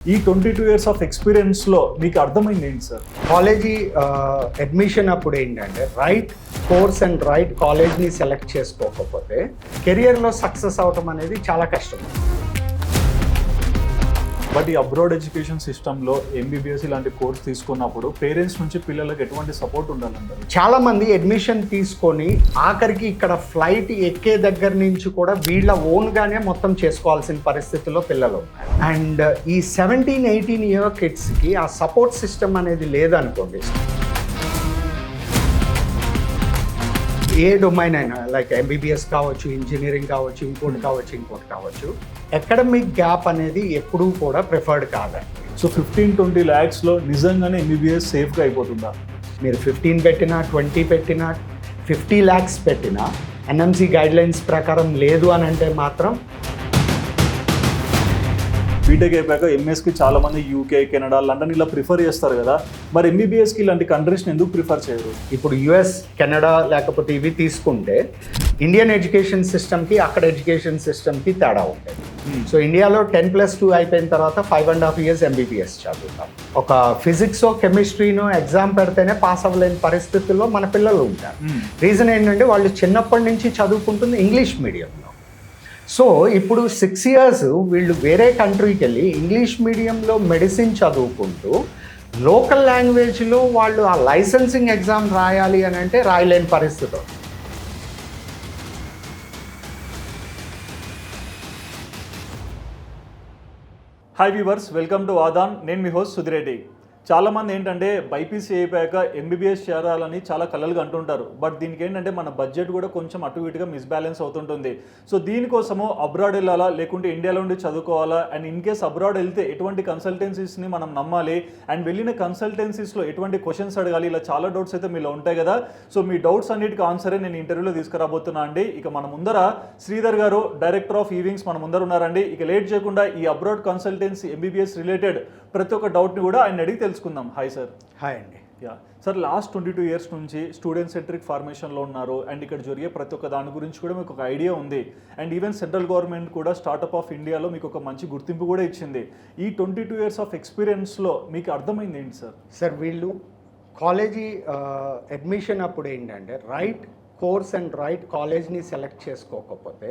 ఈ twenty two years of ఎక్స్పీరియన్స్లో మీకు అర్థమైంది ఏంటి సార్ కాలేజీ అడ్మిషన్ అప్పుడు ఏంటంటే రైట్ కోర్స్ అండ్ రైట్ కాలేజ్ని సెలెక్ట్ చేసుకోకపోతే కెరియర్లో సక్సెస్ అవటం అనేది చాలా కష్టం. బట్ ఈ అబ్రాడ్ ఎడ్యుకేషన్ సిస్టంలో ఎంబీబీఎస్ ఇలాంటి కోర్స్ తీసుకున్నప్పుడు పేరెంట్స్ నుంచి పిల్లలకు ఎటువంటి సపోర్ట్ ఉండాలంటారు? చాలా మంది అడ్మిషన్ తీసుకొని ఆఖరికి ఇక్కడ ఫ్లైట్ ఎక్కే దగ్గర నుంచి కూడా వీళ్ళ ఓన్గానే మొత్తం చేసుకోవాల్సిన పరిస్థితుల్లో పిల్లలు అండ్ ఈ సెవెంటీన్ ఎయిటీన్ ఇయర్ కిడ్స్కి ఆ సపోర్ట్ సిస్టమ్ అనేది లేదనుకోండి. ఏ డొమైన్ అయినా లైక్ ఎంబీబీఎస్ కావచ్చు ఇంజనీరింగ్ కావచ్చు ఇంకోటి కావచ్చు ఇంకోటి కావచ్చు అకాడమిక్ గ్యాప్ అనేది ఎప్పుడూ కూడా ప్రిఫర్డ్ కాదండి సో ఫిఫ్టీన్ ట్వంటీ ల్యాక్స్లో నిజంగానే ఎంబీబీఎస్ సేఫ్గా అయిపోతుందా? మీరు ఫిఫ్టీన్ పెట్టినా ట్వంటీ పెట్టినా ఫిఫ్టీ ల్యాక్స్ పెట్టినా ఎన్ఎంసి గైడ్ లైన్స్ ప్రకారం లేదు అని అంటే మాత్రం బీటెక్ అయిపోయాక ఎంఎస్కి చాలా మంది యూకే కెనడా లండన్ ఇలా ప్రిఫర్ చేస్తారు కదా. మరి ఎంబీబీఎస్కి ఇలాంటి కంట్రీస్ ఎందుకు ప్రిఫర్ చేయరు? ఇప్పుడు యుఎస్ కెనడా లేకపోతే ఇవి తీసుకుంటే ఇండియన్ ఎడ్యుకేషన్ సిస్టమ్కి అక్కడ ఎడ్యుకేషన్ సిస్టమ్కి తేడా ఉంటుంది సో ఇండియాలో టెన్ ప్లస్ టూ అయిపోయిన తర్వాత five and half years MBBS చదువుతాం. ఒక ఫిజిక్స్ కెమిస్ట్రీనో ఎగ్జామ్ పెడితేనే పాస్ అవ్వలేని పరిస్థితుల్లో మన పిల్లలు ఉంటారు. రీజన్ ఏంటంటే వాళ్ళు చిన్నప్పటి నుంచి చదువుకుంటుంది ఇంగ్లీష్ మీడియంలో సో ఇప్పుడు సిక్స్ ఇయర్స్ వీళ్ళు వేరే కంట్రీకి వెళ్ళి ఇంగ్లీష్ మీడియంలో మెడిసిన్ చదువుకుంటూ లోకల్ లాంగ్వేజ్లో వాళ్ళు ఆ లైసెన్సింగ్ ఎగ్జామ్ రాయాలి అని అంటే రాయలేని పరిస్థితి hi hi viewers welcome to Aadhan నేను మీ హోస్ట్ సుధిరెడ్డి చాలామంది ఏంటంటే బైపీసీ అయిపోయాక ఎంబీబీఎస్ చేరాలని చాలా కలలుగా అంటుంటారు. బట్ దీనికి ఏంటంటే మన బడ్జెట్ కూడా కొంచెం అటు ఇటుగా మిస్బ్యాలెన్స్ అవుతుంటుంది. సో దీనికోసము అబ్రాడ్ వెళ్ళాలా? లేకుంటే ఇండియాలో ఉండి చదువుకోవాలా? అండ్ ఇన్ కేస్ అబ్రాడ్ వెళ్తే ఎటువంటి కన్సల్టెన్సీస్ని మనం నమ్మాలి? అండ్ వెళ్ళిన కన్సల్టెన్సీస్లో ఎటువంటి క్వశ్చన్స్ అడగాలి? ఇలా చాలా డౌట్స్ అయితే మీలో ఉంటాయి కదా. సో మీ డౌట్స్ అన్నిటికీ ఆన్సరే నేను ఇంటర్వ్యూలో తీసుకురాబోతున్నా అండి. ఇక మన ముందర శ్రీధర్ గారు డైరెక్టర్ ఆఫ్ ఈవింగ్స్ మన ముందర ఉన్నారండి. ఇక లేట్ చేయకుండా ఈ అబ్రాడ్ కన్సల్టెన్సీ ఎంబీబీఎస్ రిలేటెడ్ ప్రతి ఒక్క డౌట్ని కూడా ఆయన అడిగి తెలుసుకుందాం. హాయ్ సార్ హాయ్ అండి. Ya sir last twenty two years నుంచి స్టూడెంట్ సెంట్రిక్ ఫార్మేషన్లో ఉన్నారు. అండ్ ఇక్కడ జరిగే ప్రతి ఒక్క దాని గురించి కూడా మీకు ఒక ఐడియా ఉంది. అండ్ ఈవెన్ సెంట్రల్ గవర్నమెంట్ కూడా స్టార్టప్ ఆఫ్ ఇండియాలో మీకు ఒక మంచి గుర్తింపు కూడా ఇచ్చింది. ఈ ట్వంటీ టూ ఇయర్స్ ఆఫ్ ఎక్స్పీరియన్స్లో మీకు అర్థమైంది ఏంటి సార్ సార్ వీళ్ళు కాలేజీ అడ్మిషన్ అప్పుడు ఏంటంటే రైట్ కోర్స్ అండ్ రైట్ కాలేజ్ని సెలెక్ట్ చేసుకోకపోతే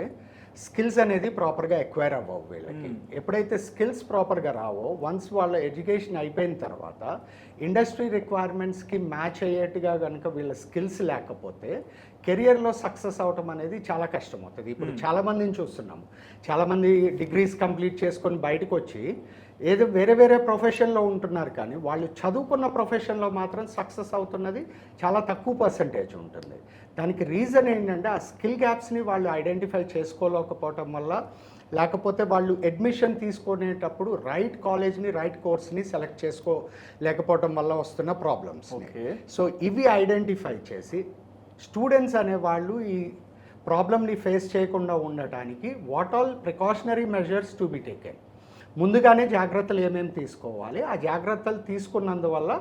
స్కిల్స్ అనేది ప్రాపర్గా ఎక్వైర్ అవ్వవు వీళ్ళకి. ఎప్పుడైతే స్కిల్స్ ప్రాపర్గా రావో వన్స్ వాళ్ళ ఎడ్యుకేషన్ అయిపోయిన తర్వాత ఇండస్ట్రీ రిక్వైర్మెంట్స్కి మ్యాచ్ అయ్యేట్టుగా కనుక వీళ్ళ స్కిల్స్ లేకపోతే కెరియర్లో సక్సెస్ అవటం అనేది చాలా కష్టం అవుతుంది ఇప్పుడు చాలామందిని చూస్తున్నాము. చాలామంది డిగ్రీస్ కంప్లీట్ చేసుకొని బయటకు వచ్చి ఏదో వేరే వేరే ప్రొఫెషన్లో ఉంటున్నారు కానీ వాళ్ళు చదువుకున్న ప్రొఫెషన్లో మాత్రం సక్సెస్ అవుతున్నది చాలా తక్కువ పర్సంటేజ్ ఉంటుంది. దానికి రీజన్ ఏంటంటే ఆ స్కిల్ గ్యాప్స్ని వాళ్ళు ఐడెంటిఫై చేసుకోలేకపోవటం వల్ల లేకపోతే వాళ్ళు అడ్మిషన్ తీసుకునేటప్పుడు రైట్ కాలేజ్ని రైట్ కోర్స్ని సెలెక్ట్ చేసుకోలేకపోవటం వల్ల వస్తున్న ప్రాబ్లమ్స్. సో ఇవి ఐడెంటిఫై చేసి స్టూడెంట్స్ అనేవాళ్ళు ఈ ప్రాబ్లమ్ని ఫేస్ చేయకుండా ఉండటానికి what all precautionary measures to be taken. ముందుగానే జాగ్రత్తలు ఏమేమి తీసుకోవాలి? ఆ జాగ్రత్తలు తీసుకున్నందువల్ల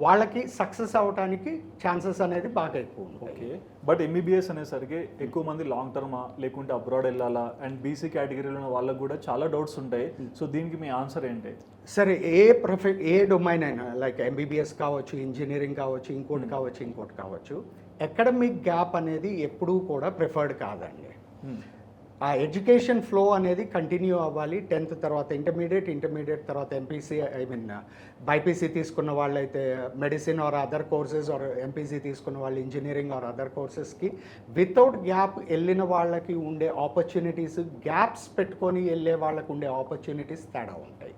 వాళ్ళకి సక్సెస్ అవడానికి ఛాన్సెస్ అనేది బాగా ఎక్కువ ఓకే. బట్ ఎంబీబీఎస్ అనేసరికి ఎక్కువ మంది లాంగ్ టర్మా లేకుంటే అబ్రాడ్ వెళ్ళాలా? అండ్ బీసీ కేటగిరీలో ఉన్న వాళ్ళకి కూడా చాలా డౌట్స్ ఉంటాయి. సో దీనికి మీ ఆన్సర్ ఏంటి? సరే ఏ ప్రొఫె ఏ డొమైన్ అయినా లైక్ ఎంబీబీఎస్ కావచ్చు ఇంజనీరింగ్ కావచ్చు ఇంకోటి కావచ్చు ఇంకోటి కావచ్చు అకాడమిక్ గ్యాప్ అనేది ఎప్పుడూ కూడా ప్రిఫర్డ్ కాదండి. Hmm. ఆ ఎడ్యుకేషన్ ఫ్లో అనేది కంటిన్యూ అవ్వాలి టెన్త్ తర్వాత ఇంటర్మీడియట్ ఇంటర్మీడియట్ తర్వాత ఎంపీసీ ఐ మీన్ బైపీసీ తీసుకున్న వాళ్ళైతే medicine or other courses or MPC తీసుకున్న వాళ్ళు ఇంజనీరింగ్ ఆర్ అదర్ కోర్సెస్కి వితౌట్ గ్యాప్ వెళ్ళిన వాళ్ళకి ఉండే ఆపర్చునిటీస్ గ్యాప్స్ పెట్టుకొని వెళ్ళే వాళ్ళకి ఉండే ఆపర్చునిటీస్ తేడా ఉంటాయి.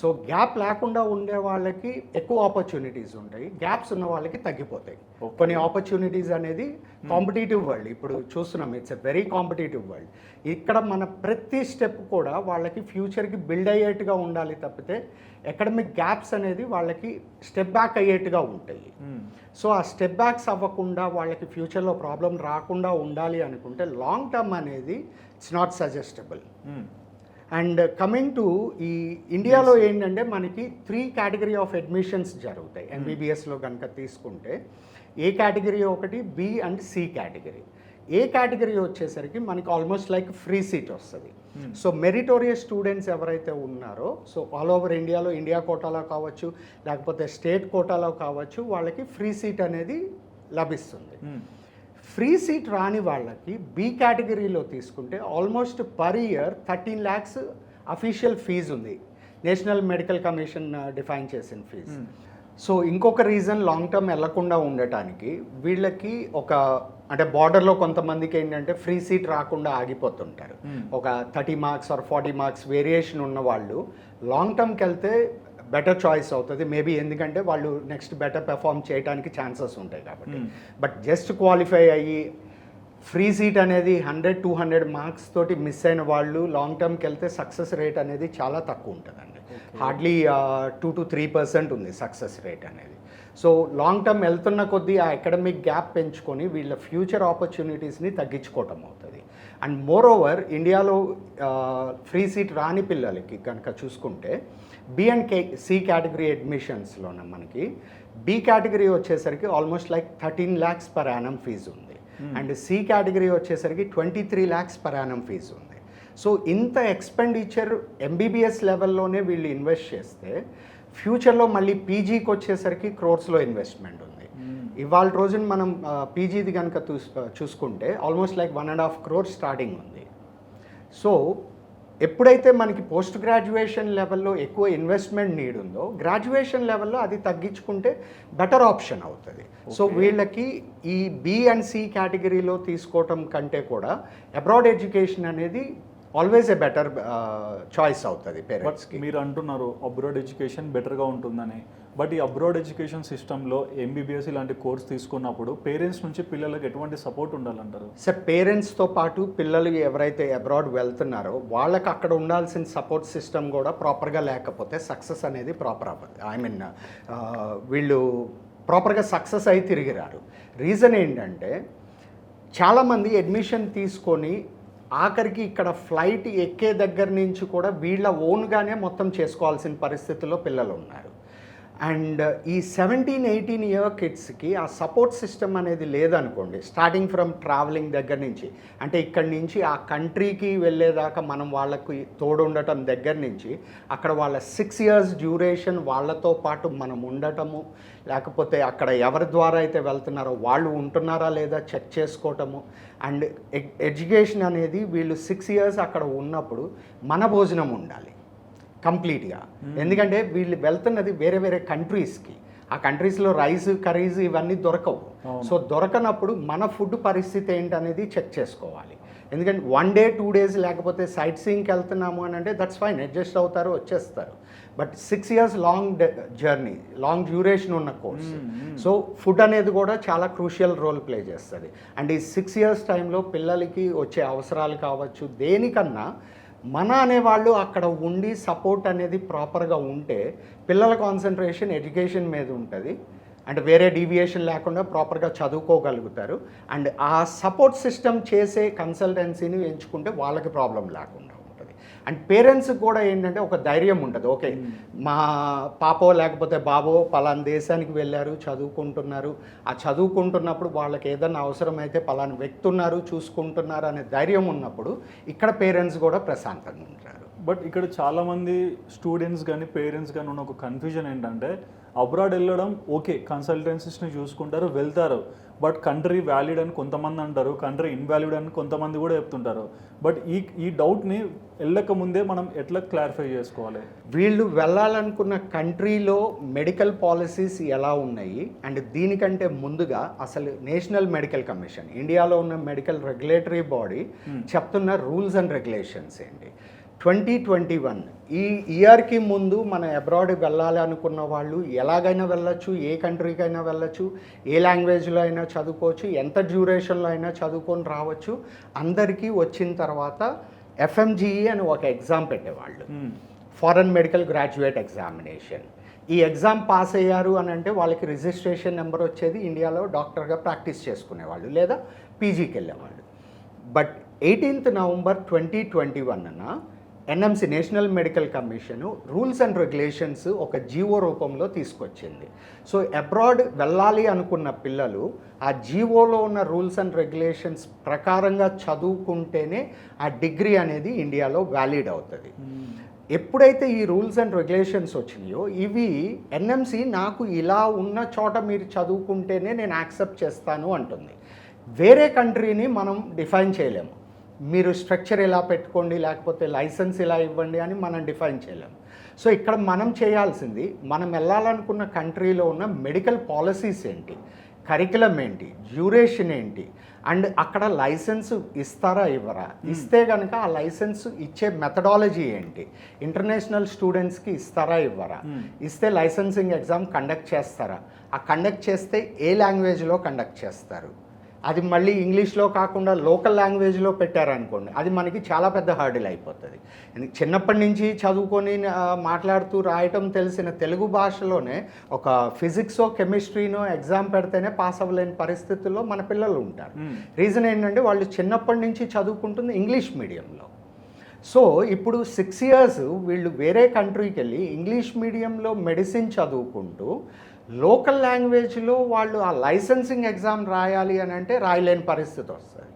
సో గ్యాప్ లేకుండా ఉండే వాళ్ళకి ఎక్కువ ఆపర్చునిటీస్ ఉంటాయి. గ్యాప్స్ ఉన్న వాళ్ళకి తగ్గిపోతాయి. కొన్ని ఆపర్చునిటీస్ అనేది కాంపిటేటివ్ వరల్డ్ ఇప్పుడు చూస్తున్నాం it's a very competitive world ఇక్కడ మన ప్రతి స్టెప్ కూడా వాళ్ళకి ఫ్యూచర్కి బిల్డ్ అయ్యేట్టుగా ఉండాలి తప్పితే అకాడమిక్ గ్యాప్స్ అనేది వాళ్ళకి స్టెప్ బ్యాక్ అయ్యేట్టుగా ఉంటాయి. సో ఆ స్టెప్ బ్యాక్స్ అవ్వకుండా వాళ్ళకి ఫ్యూచర్లో ప్రాబ్లం రాకుండా ఉండాలి అనుకుంటే లాంగ్ టర్మ్ అనేది it's not suggestible and coming to ఈ ఇండియాలో ఏంటంటే మనకి త్రీ కేటగిరీ ఆఫ్ అడ్మిషన్స్ జరుగుతాయి. ఎంబీబీఎస్లో కనుక తీసుకుంటే ఏ కేటగిరీ ఒకటి B and C category A category వచ్చేసరికి మనకి ఆల్మోస్ట్ లైక్ ఫ్రీ సీట్ వస్తుంది. సో మెరిటోరియస్ స్టూడెంట్స్ ఎవరైతే ఉన్నారో సో ఆల్ ఓవర్ ఇండియాలో ఇండియా కోటాలో కావచ్చు లేకపోతే స్టేట్ కోటాలో కావచ్చు వాళ్ళకి ఫ్రీ సీట్ అనేది లభిస్తుంది. ఫ్రీ సీట్ రాని వాళ్ళకి బి కేటగిరీలో తీసుకుంటే almost per year thirteen lakhs official fee ఉంది. నేషనల్ మెడికల్ కమిషన్ డిఫైన్ చేసిన ఫీజు సో ఇంకొక రీజన్ లాంగ్ టర్మ్ వెళ్ళకుండా ఉండటానికి వీళ్ళకి ఒక అంటే బార్డర్లో కొంతమందికి ఏంటంటే ఫ్రీ సీట్ రాకుండా ఆగిపోతుంటారు. ఒక thirty marks or forty marks variation ఉన్న వాళ్ళు లాంగ్ టర్మ్కి వెళ్తే బెటర్ చాయిస్ అవుతుంది. మేబీ ఎందుకంటే వాళ్ళు నెక్స్ట్ బెటర్ పెర్ఫామ్ చేయడానికి ఛాన్సెస్ ఉంటాయి కాబట్టి. బట్ జస్ట్ క్వాలిఫై అయ్యి ఫ్రీ సీట్ అనేది హండ్రెడ్ టూ హండ్రెడ్ మార్క్స్ తోటి మిస్ అయిన వాళ్ళు లాంగ్ టర్మ్కి వెళ్తే సక్సెస్ రేట్ అనేది చాలా తక్కువ ఉంటుందండి. Hardly two to three percent ఉంది సక్సెస్ రేట్ అనేది. సో లాంగ్ టర్మ్ వెళ్తున్న కొద్దీ ఆ అకాడమిక్ గ్యాప్ పెంచుకొని వీళ్ళ ఫ్యూచర్ ఆపర్చునిటీస్ని తగ్గించుకోవటం అవుతుంది. అండ్ మోర్ ఓవర్ ఇండియాలో ఫ్రీ సీట్ రాని పిల్లలకి కనుక చూసుకుంటే B and K C category అడ్మిషన్స్లోన మనకి బి కేటగిరీ వచ్చేసరికి almost like thirteen lakhs per annum fee ఉంది. అండ్ సి కేటగిరీ వచ్చేసరికి twenty three lakhs per annum fee ఉంది. సో ఇంత ఎక్స్పెండిచర్ ఎంబీబీఎస్ లెవెల్లోనే వీళ్ళు ఇన్వెస్ట్ చేస్తే ఫ్యూచర్లో మళ్ళీ పీజీకి వచ్చేసరికి క్రోర్స్లో ఇన్వెస్ట్మెంట్ ఉంది. ఇవాళ రోజున మనం పీజీది కనుక చూసుకుంటే almost like one and half crore starting ఉంది. సో ఎప్పుడైతే మనకి పోస్ట్ గ్రాడ్యుయేషన్ లెవెల్లో ఎక్కువ ఇన్వెస్ట్మెంట్ నీడ్ ఉందో గ్రాడ్యుయేషన్ లెవెల్లో అది తగ్గించుకుంటే బెటర్ ఆప్షన్ అవుతుంది. సో వీళ్ళకి ఈ బి అండ్ సి కేటగిరీలో తీసుకోవటం కంటే కూడా అబ్రాడ్ ఎడ్యుకేషన్ అనేది ఆల్వేస్ ఏ బెటర్ చాయిస్ అవుతుంది పేరెంట్స్కి మీరు అంటున్నారు అబ్రాడ్ ఎడ్యుకేషన్ బెటర్గా ఉంటుందని. బట్ ఈ అబ్రాడ్ ఎడ్యుకేషన్ సిస్టంలో ఎంబీబీఎస్ ఇలాంటి కోర్స్ తీసుకున్నప్పుడు పేరెంట్స్ నుంచి పిల్లలకు ఎటువంటి సపోర్ట్ ఉండాలంటారు? సార్ పేరెంట్స్తో పాటు పిల్లలు ఎవరైతే అబ్రాడ్ వెళ్తున్నారో వాళ్ళకి అక్కడ ఉండాల్సిన సపోర్ట్ సిస్టమ్ కూడా ప్రాపర్గా లేకపోతే సక్సెస్ అనేది ప్రాపర్ అవ్వదు. ఐ మీన్ వీళ్ళు ప్రాపర్గా సక్సెస్ అయి తిరిగి రారు రీజన్ ఏంటంటే చాలామంది అడ్మిషన్ తీసుకొని ఆఖరికి ఇక్కడ ఫ్లైట్ ఎక్కే దగ్గర నుంచి కూడా వీళ్ళ ఓన్గానే మొత్తం చేసుకోవాల్సిన పరిస్థితిలో పిల్లలు ఉన్నారు. అండ్ ఈ సెవెంటీన్ ఎయిటీన్ ఇయర్ కిడ్స్కి ఆ సపోర్ట్ సిస్టమ్ అనేది లేదనుకోండి స్టార్టింగ్ ఫ్రమ్ ట్రావెలింగ్ దగ్గర నుంచి. అంటే ఇక్కడి నుంచి ఆ కంట్రీకి వెళ్ళేదాకా మనం వాళ్ళకి తోడుండటం దగ్గర నుంచి అక్కడ వాళ్ళ సిక్స్ ఇయర్స్ డ్యూరేషన్ వాళ్ళతో పాటు మనం ఉండటము లేకపోతే అక్కడ ఎవరి ద్వారా అయితే వెళ్తున్నారో వాళ్ళు ఉంటున్నారా లేదా చెక్ చేసుకోవటము అండ్ ఎడ్యుకేషన్ అనేది వీళ్ళు సిక్స్ ఇయర్స్ అక్కడ ఉన్నప్పుడు మన భోజనం ఉండాలి. కంప్లీట్గా. ఎందుకంటే వీళ్ళు వెళ్తున్నది వేరే వేరే కంట్రీస్కి. ఆ కంట్రీస్లో రైస్ కర్రీస్ ఇవన్నీ దొరకవు. సో దొరకనప్పుడు మన ఫుడ్ పరిస్థితి ఏంటనేది చెక్ చేసుకోవాలి. ఎందుకంటే వన్ డే టూ డేస్ లేకపోతే సైట్ సీయింగ్కి వెళ్తున్నాము అని అంటే దట్స్ ఫైన్ అడ్జస్ట్ అవుతారు వచ్చేస్తారు. But six years long journey long duration ఉన్న కోర్స్. సో ఫుడ్ అనేది కూడా చాలా క్రూషియల్ రోల్ ప్లే చేస్తుంది. అండ్ ఈ సిక్స్ ఇయర్స్ టైంలో పిల్లలకి వచ్చే అవసరాలు కావచ్చు దేనికన్నా మన అనేవాళ్ళు అక్కడ ఉండి సపోర్ట్ అనేది ప్రాపర్గా ఉంటే పిల్లల కాన్సన్ట్రేషన్ ఎడ్యుకేషన్ మీద ఉంటుంది. అండ్ వేరే డీవియేషన్ లేకుండా ప్రాపర్గా చదువుకోగలుగుతారు. అండ్ ఆ సపోర్ట్ సిస్టమ్ చేసే కన్సల్టెన్సీని ఎంచుకుంటే వాళ్ళకి ప్రాబ్లం లేకుండా. అండ్ పేరెంట్స్కి కూడా ఏంటంటే ఒక ధైర్యం ఉంటుంది. ఓకే మా పాపో లేకపోతే బాబో పలానా దేశానికి వెళ్ళారు చదువుకుంటున్నారు. ఆ చదువుకుంటున్నప్పుడు వాళ్ళకి ఏదైనా అవసరమైతే పలానా వ్యక్తి ఉన్నారు చూసుకుంటున్నారు అనే ధైర్యం ఉన్నప్పుడు ఇక్కడ పేరెంట్స్ కూడా ప్రశాంతంగా ఉంటారు. బట్ ఇక్కడ చాలామంది స్టూడెంట్స్ కానీ పేరెంట్స్ కానీ ఉన్న ఒక కన్ఫ్యూజన్ ఏంటంటే అబ్రాడ్ వెళ్ళడం ఓకే కన్సల్టెన్సీస్ని చూసుకుంటారు వెళ్తారు. బట్ కంట్రీ వ్యాలిడ్ అని కొంతమంది అంటారు కంట్రీ ఇన్వాలిడ్ అని కొంతమంది కూడా చెప్తుంటారు. బట్ ఈ ఈ డౌట్ని వెళ్ళక ముందే మనం ఎట్లా క్లారిఫై చేసుకోవాలి? వీళ్ళు వెళ్ళాలనుకున్న కంట్రీలో మెడికల్ పాలసీస్ ఎలా ఉన్నాయి? అండ్ దీనికంటే ముందుగా అసలు నేషనల్ మెడికల్ కమిషన్ ఇండియాలో ఉన్న మెడికల్ రెగ్యులేటరీ బాడీ చెప్తున్న రూల్స్ అండ్ రెగ్యులేషన్స్ ఏంటి? ట్వంటీ ట్వంటీ వన్ ఈ ఇయర్కి ముందు మన అబ్రాడ్ వెళ్ళాలి అనుకున్న వాళ్ళు ఎలాగైనా వెళ్ళొచ్చు ఏ కంట్రీకైనా వెళ్ళొచ్చు ఏ లాంగ్వేజ్లో అయినా చదువుకోవచ్చు ఎంత డ్యూరేషన్లో అయినా చదువుకొని రావచ్చు. అందరికీ వచ్చిన తర్వాత ఎఫ్ఎంజిఈ అని ఒక ఎగ్జామ్ పెట్టేవాళ్ళు. Foreign medical graduate examination. ఈ ఎగ్జామ్ పాస్ అయ్యారు అని అంటే వాళ్ళకి రిజిస్ట్రేషన్ నెంబర్ వచ్చేది ఇండియాలో డాక్టర్గా ప్రాక్టీస్ చేసుకునేవాళ్ళు లేదా పీజీకి వెళ్ళేవాళ్ళు. But eighteenth November twenty twenty వన్న NMC National Medical Commission rules and regulations ఒక జీవో రూపంలో తీసుకొచ్చింది. సో అబ్రాడ్ వెళ్ళాలి అనుకున్న పిల్లలు ఆ జీవోలో ఉన్న రూల్స్ అండ్ రెగ్యులేషన్స్ ప్రకారంగా చదువుకుంటేనే ఆ డిగ్రీ అనేది ఇండియాలో వ్యాలిడ్ అవుతుంది. ఎప్పుడైతే ఈ రూల్స్ అండ్ రెగ్యులేషన్స్ వచ్చినాయో ఇవి ఎన్ఎంసి నాకు ఇలా ఉన్న చోట మీరు చదువుకుంటేనే నేను యాక్సెప్ట్ చేస్తాను అంటుంది. వేరే కంట్రీని మనం డిఫైన్ చేయలేము. మీరు స్ట్రక్చర్ ఎలా పెట్టుకోండి లేకపోతే లైసెన్స్ ఇలా ఇవ్వండి అని మనం డిఫైన్ చేయలేము. సో ఇక్కడ మనం చేయాల్సింది మనం వెళ్ళాలనుకున్న కంట్రీలో ఉన్న మెడికల్ పాలసీస్ ఏంటి కరికులం ఏంటి డ్యూరేషన్ ఏంటి అండ్ అక్కడ లైసెన్స్ ఇస్తారా ఇవ్వరా? ఇస్తే కనుక ఆ లైసెన్స్ ఇచ్చే మెథడాలజీ ఏంటి? ఇంటర్నేషనల్ స్టూడెంట్స్కి ఇస్తారా ఇవ్వరా? ఇస్తే లైసెన్సింగ్ ఎగ్జామ్ కండక్ట్ చేస్తారా? ఆ కండక్ట్ చేస్తే ఏ లాంగ్వేజ్లో కండక్ట్ చేస్తారు? అది మళ్ళీ ఇంగ్లీష్లో కాకుండా లోకల్ లాంగ్వేజ్లో పెట్టారనుకోండి అది మనకి చాలా పెద్ద హర్డిల్ అయిపోతుంది. చిన్నప్పటి నుంచి చదువుకొని మాట్లాడుతూ రాయటం తెలిసిన తెలుగు భాషలోనే ఒక ఫిజిక్సో కెమిస్ట్రీనో ఎగ్జామ్ పెడితేనే పాస్ అవ్వలేని పరిస్థితుల్లో మన పిల్లలు ఉంటారు. రీజన్ ఏంటంటే వాళ్ళు చిన్నప్పటి నుంచి చదువుకుంటుంది ఇంగ్లీష్ మీడియంలో. సో ఇప్పుడు సిక్స్ ఇయర్స్ వీళ్ళు వేరే కంట్రీకి వెళ్ళి ఇంగ్లీష్ మీడియంలో మెడిసిన్ చదువుకుంటూ లోకల్ లాంగ్వేజ్లో వాళ్ళు ఆ లైసెన్సింగ్ ఎగ్జామ్ రాయాలి అని అంటే రాయలేని పరిస్థితి వస్తుంది.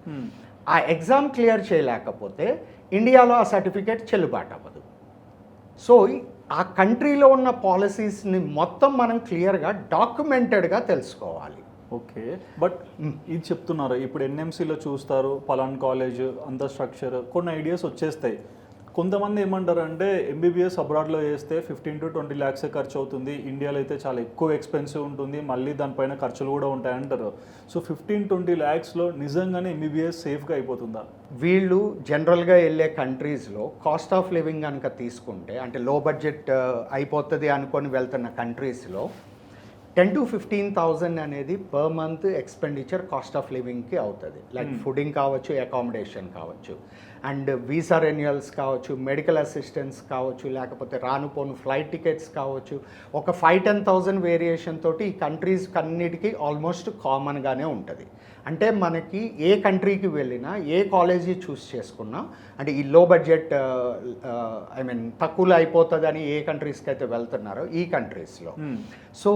ఆ ఎగ్జామ్ క్లియర్ చేయలేకపోతే ఇండియాలో ఆ సర్టిఫికేట్ చెల్లుబాటు అవ్వదు. సో ఆ కంట్రీలో ఉన్న పాలసీస్ని మొత్తం మనం క్లియర్గా డాక్యుమెంటెడ్గా తెలుసుకోవాలి. ఓకే. బట్ ఇది చెప్తున్నారు ఇప్పుడు ఎన్ఎంసీలో చూస్తారు పలాన్ కాలేజ్ అంత స్ట్రక్చర్ కొన్ని ఐడియాస్ వచ్చేస్తాయి. కొంతమంది ఏమంటారు అంటే ఎంబీబీఎస్ అబ్రాడ్లో చేస్తే ఫిఫ్టీన్ టు ట్వంటీ ల్యాక్స్ ఖర్చు అవుతుంది ఇండియాలో అయితే చాలా ఎక్కువ ఎక్స్పెన్సివ్ ఉంటుంది. మళ్ళీ దానిపైన ఖర్చులు కూడా ఉంటాయి అంటారు. సో ఫిఫ్టీన్ ట్వంటీ ల్యాక్స్లో నిజంగానే ఎంబీబీఎస్ సేఫ్గా అయిపోతుందా? వీళ్ళు జనరల్గా వెళ్ళే కంట్రీస్లో కాస్ట్ ఆఫ్ లివింగ్ కనుక తీసుకుంటే అంటే లో బడ్జెట్ అయిపోతుంది అనుకొని వెళ్తున్న కంట్రీస్లో టెన్ టు ఫిఫ్టీన్ థౌజండ్ అనేది per month expenditure cost of లివింగ్కి అవుతుంది. లైక్ ఫుడింగ్ కావచ్చు అకామిడేషన్ కావచ్చు. అండ్ వీసా రెన్యువల్స్ కావచ్చు మెడికల్ అసిస్టెన్స్ కావచ్చు లేకపోతే రాను పోను ఫ్లైట్ టికెట్స్ కావచ్చు ఒక ఫైవ్ టెన్ థౌజండ్ వేరియేషన్ తోటి ఈ కంట్రీస్ అన్నిటికీ ఆల్మోస్ట్ కామన్గానే ఉంటుంది. అంటే మనకి ఏ కంట్రీకి వెళ్ళినా ఏ కాలేజీ చూస్ చేసుకున్నా అంటే ఈ లో బడ్జెట్ ఐ మీన్ తక్కువలో అయిపోతుందని ఏ కంట్రీస్కి అయితే వెళ్తున్నారో ఈ కంట్రీస్లో. సో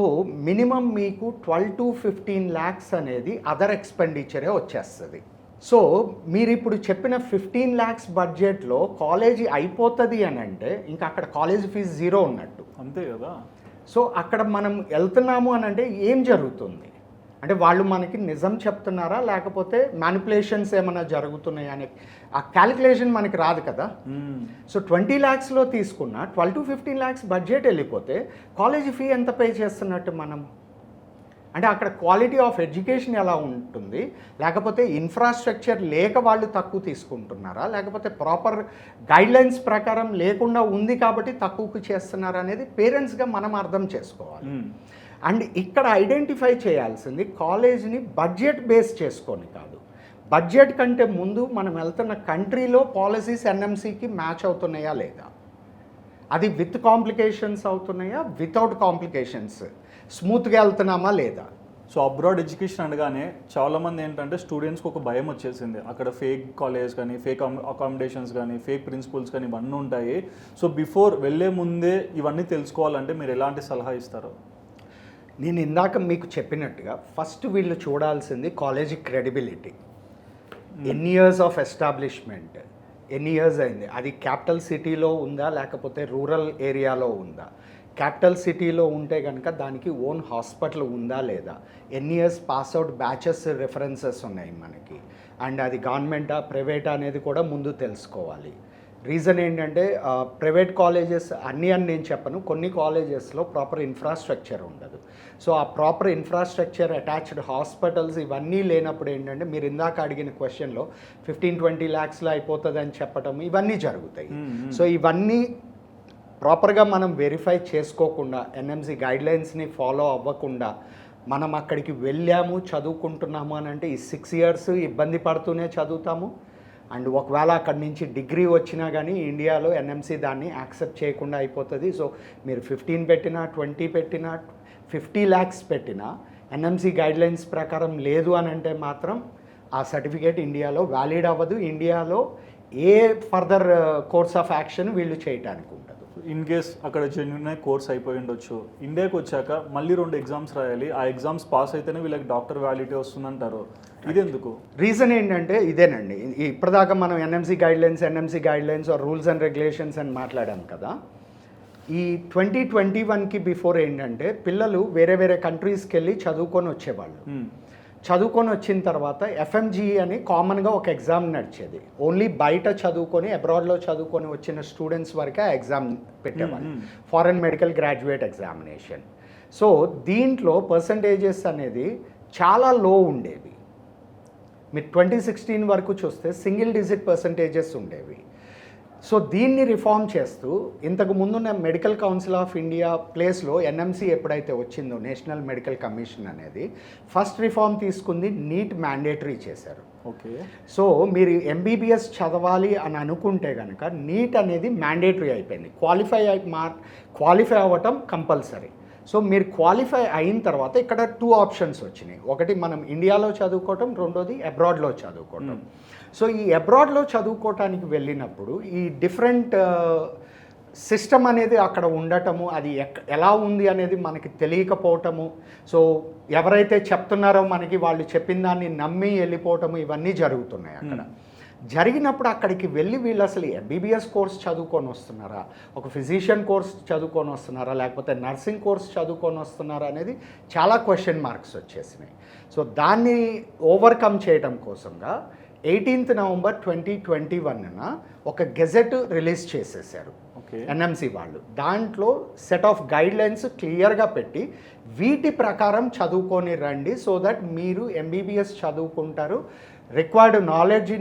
మినిమం మీకు ట్వెల్వ్ టు ఫిఫ్టీన్ ల్యాక్స్ అనేది అదర్ ఎక్స్పెండిచరే వచ్చేస్తుంది. సో మీరు ఇప్పుడు చెప్పిన ఫిఫ్టీన్ ల్యాక్స్ బడ్జెట్లో కాలేజీ అయిపోతుంది అని అంటే ఇంకా అక్కడ కాలేజ్ ఫీజు జీరో ఉన్నట్టు. అంతే కదా. సో అక్కడ మనం వెళ్తున్నాము అని అంటే ఏం జరుగుతుంది? అంటే వాళ్ళు మనకి నిజం చెప్తున్నారా? లేకపోతే మ్యానిపులేషన్స్ ఏమైనా జరుగుతున్నాయా అనే ఆ క్యాలిక్యులేషన్ మనకి రాదు కదా. సో ట్వంటీ ల్యాక్స్లో తీసుకున్న twelve to fifteen lakhs budget వెళ్ళిపోతే కాలేజీ ఫీ ఎంత పే చేస్తున్నట్టు మనం అంటే అక్కడ క్వాలిటీ ఆఫ్ ఎడ్యుకేషన్ ఎలా ఉంటుంది? లేకపోతే ఇన్ఫ్రాస్ట్రక్చర్ లేక వాళ్ళు తక్కువ తీసుకుంటున్నారా? లేకపోతే ప్రాపర్ గైడ్లైన్స్ ప్రకారం లేకుండా ఉంది కాబట్టి తక్కువకు చేస్తున్నారా అనేది పేరెంట్స్గా మనం అర్థం చేసుకోవాలి. అండ్ ఇక్కడ ఐడెంటిఫై చేయాల్సింది కాలేజ్ని బడ్జెట్ బేస్ చేసుకొని కాదు. బడ్జెట్ కంటే ముందు మనం వెళ్తున్న కంట్రీలో పాలసీస్ ఎన్ఎంసీకి మ్యాచ్ అవుతున్నాయా లేదా? అది విత్ కాంప్లికేషన్స్ అవుతున్నాయా? వితౌట్ కాంప్లికేషన్స్ స్మూత్గా వెళ్తున్నామా లేదా? సో అబ్రాడ్ ఎడ్యుకేషన్ అనగానే చాలా మంది ఏంటంటే స్టూడెంట్స్కి ఒక భయం వచ్చేసింది. అక్కడ ఫేక్ కాలేజ్ కానీ ఫేక్ అకామిడేషన్స్ కానీ ఫేక్ ప్రిన్సిపల్స్ కానీ ఇవన్నీ ఉంటాయి. సో బిఫోర్ వెళ్ళే ముందే ఇవన్నీ తెలుసుకోవాలంటే మీరు ఎలాంటి సలహా ఇస్తారు? నేను ఇందాక మీకు చెప్పినట్టుగా ఫస్ట్ వీళ్ళు చూడాల్సింది కాలేజీ క్రెడిబిలిటీ. ఎన్ని ఇయర్స్ ఆఫ్ ఎస్టాబ్లిష్మెంట్. ఎన్ని ఇయర్స్ అయింది. అది క్యాపిటల్ సిటీలో ఉందా లేకపోతే రూరల్ ఏరియాలో ఉందా? క్యాపిటల్ సిటీలో ఉంటే కనుక దానికి ఓన్ హాస్పిటల్ ఉందా లేదా? ఎన్ని ఇయర్స్ పాస్అవుట్ బ్యాచెస్ రెఫరెన్సెస్ ఉన్నాయి మనకి. అండ్ అది గవర్నమెంటా ప్రైవేటా అనేది కూడా ముందు తెలుసుకోవాలి. రీజన్ ఏంటంటే ప్రైవేట్ కాలేజెస్ అన్నీ అని నేను చెప్పను. కొన్ని కాలేజెస్లో ప్రాపర్ ఇన్ఫ్రాస్ట్రక్చర్ ఉండదు. సో ఆ ప్రాపర్ ఇన్ఫ్రాస్ట్రక్చర్ అటాచ్డ్ హాస్పిటల్స్ ఇవన్నీ లేనప్పుడు ఏంటంటే మీరు ఇందాక అడిగిన క్వశ్చన్లో ఫిఫ్టీన్ ట్వంటీ ల్యాక్స్లో అయిపోతుంది అని చెప్పటం ఇవన్నీ జరుగుతాయి. సో ఇవన్నీ ప్రాపర్గా మనం వెరిఫై చేసుకోకుండా ఎన్ఎంసి గైడ్లైన్స్ని ఫాలో అవ్వకుండా మనం అక్కడికి వెళ్ళాము చదువుకుంటున్నాము అని అంటే ఈ సిక్స్ ఇయర్స్ ఇబ్బంది పడుతూనే చదువుతాము. అండ్ ఒకవేళ అక్కడి నుంచి డిగ్రీ వచ్చినా కానీ ఇండియాలో ఎన్ఎంసి దాన్ని యాక్సెప్ట్ చేయకుండా అయిపోతుంది. సో మీరు ఫిఫ్టీన్ పెట్టినా ట్వంటీ పెట్టినా ఫిఫ్టీ ల్యాక్స్ పెట్టినా ఎన్ఎంసి గైడ్లైన్స్ ప్రకారం లేదు అని అంటే మాత్రం ఆ సర్టిఫికేట్ ఇండియాలో వ్యాలిడ్ అవ్వదు. ఇండియాలో ఏ ఫర్దర్ కోర్స్ ఆఫ్ యాక్షన్ వీళ్ళు చేయటానికి ఇన్ కేస్ అక్కడ జెన్యున్ కోర్స్ అయిపోయి ఉండొచ్చు. ఇండియాకి వచ్చాక మళ్ళీ రెండు ఎగ్జామ్స్ రాయాలి. ఆ ఎగ్జామ్స్ పాస్ అయితేనే వీళ్ళకి డాక్టర్ వ్యాలిటీ వస్తుందంటారు. ఇది ఎందుకు రీజన్ ఏంటంటే ఇదేనండి. ఇప్పటిదాకా మనం NMC guidelines NMC guidelines or rules and regulations అని మాట్లాడాం కదా. ఈ ట్వంటీ ట్వంటీ వన్కి బిఫోర్ ఏంటంటే పిల్లలు వేరే వేరే కంట్రీస్కి వెళ్ళి చదువుకొని వచ్చేవాళ్ళు. Hmm. చదువుకొని వచ్చిన తర్వాత ఎఫ్ఎంజీ అని కామన్గా ఒక ఎగ్జామ్ నడిచేది. ఓన్లీ బయట చదువుకొని అబ్రాడ్లో చదువుకొని వచ్చిన స్టూడెంట్స్ వరకే ఆ ఎగ్జామ్ పెట్టేవాళ్ళు. Foreign medical graduate examination so దీంట్లో పర్సంటేజెస్ అనేది చాలా లో ఉండేవి. మీరు ట్వంటీ సిక్స్టీన్ వరకు చూస్తే సింగిల్ డిజిట్ పర్సంటేజెస్ ఉండేవి. సో దీన్ని రిఫార్మ్ చేస్తూ ఇంతకు ముందున్న మెడికల్ కౌన్సిల్ ఆఫ్ ఇండియా ప్లేస్లో ఎన్ఎంసీ ఎప్పుడైతే వచ్చిందో నేషనల్ మెడికల్ కమిషన్ అనేది ఫస్ట్ రిఫార్మ్ తీసుకుంది నీట్ మ్యాండేటరీ చేశారు. ఓకే. సో మీరు ఎంబీబీఎస్ చదవాలి అని అనుకుంటే కనుక నీట్ అనేది మ్యాండేటరీ అయిపోయింది. క్వాలిఫై అయి మా క్వాలిఫై అవ్వటం కంపల్సరీ సో మీరు క్వాలిఫై అయిన తర్వాత ఇక్కడ టూ ఆప్షన్స్ వచ్చినాయి. ఒకటి మనం ఇండియాలో చదువుకోవటం రెండోది అబ్రాడ్లో చదువుకోవటం. సో ఈ అబ్రాడ్లో చదువుకోవటానికి వెళ్ళినప్పుడు ఈ డిఫరెంట్ సిస్టమ్ అనేది అక్కడ ఉండటము అది ఎక్ ఎలా ఉంది అనేది మనకి తెలియకపోవటము సో ఎవరైతే చెప్తున్నారో మనకి వాళ్ళు చెప్పిన దాన్ని నమ్మి వెళ్ళిపోవటము ఇవన్నీ జరుగుతున్నాయి అక్కడ. జరిగినప్పుడు అక్కడికి వెళ్ళి వీళ్ళు అసలు ఎంబీబీఎస్ కోర్స్ చదువుకొని వస్తున్నారా? ఒక ఫిజిషియన్ కోర్స్ చదువుకొని వస్తున్నారా? లేకపోతే నర్సింగ్ కోర్స్ చదువుకొని వస్తున్నారా అనేది చాలా క్వశ్చన్ మార్క్స్ వచ్చేసినాయి. సో దాన్ని ఓవర్కమ్ చేయడం కోసంగా ఎయిటీన్త్ నవంబర్ ట్వంటీ ట్వంటీ వన్న ఒక గెజెట్ రిలీజ్ చేసేసారు ఓకే. ఎన్ఎంసి వాళ్ళు. దాంట్లో సెట్ ఆఫ్ గైడ్ లైన్స్ క్లియర్గా పెట్టి వీటి ప్రకారం చదువుకొని రండి సో దట్ మీరు ఎంబీబీఎస్ చదువుకుంటారు. రిక్వైర్డ్ నాలెడ్జ్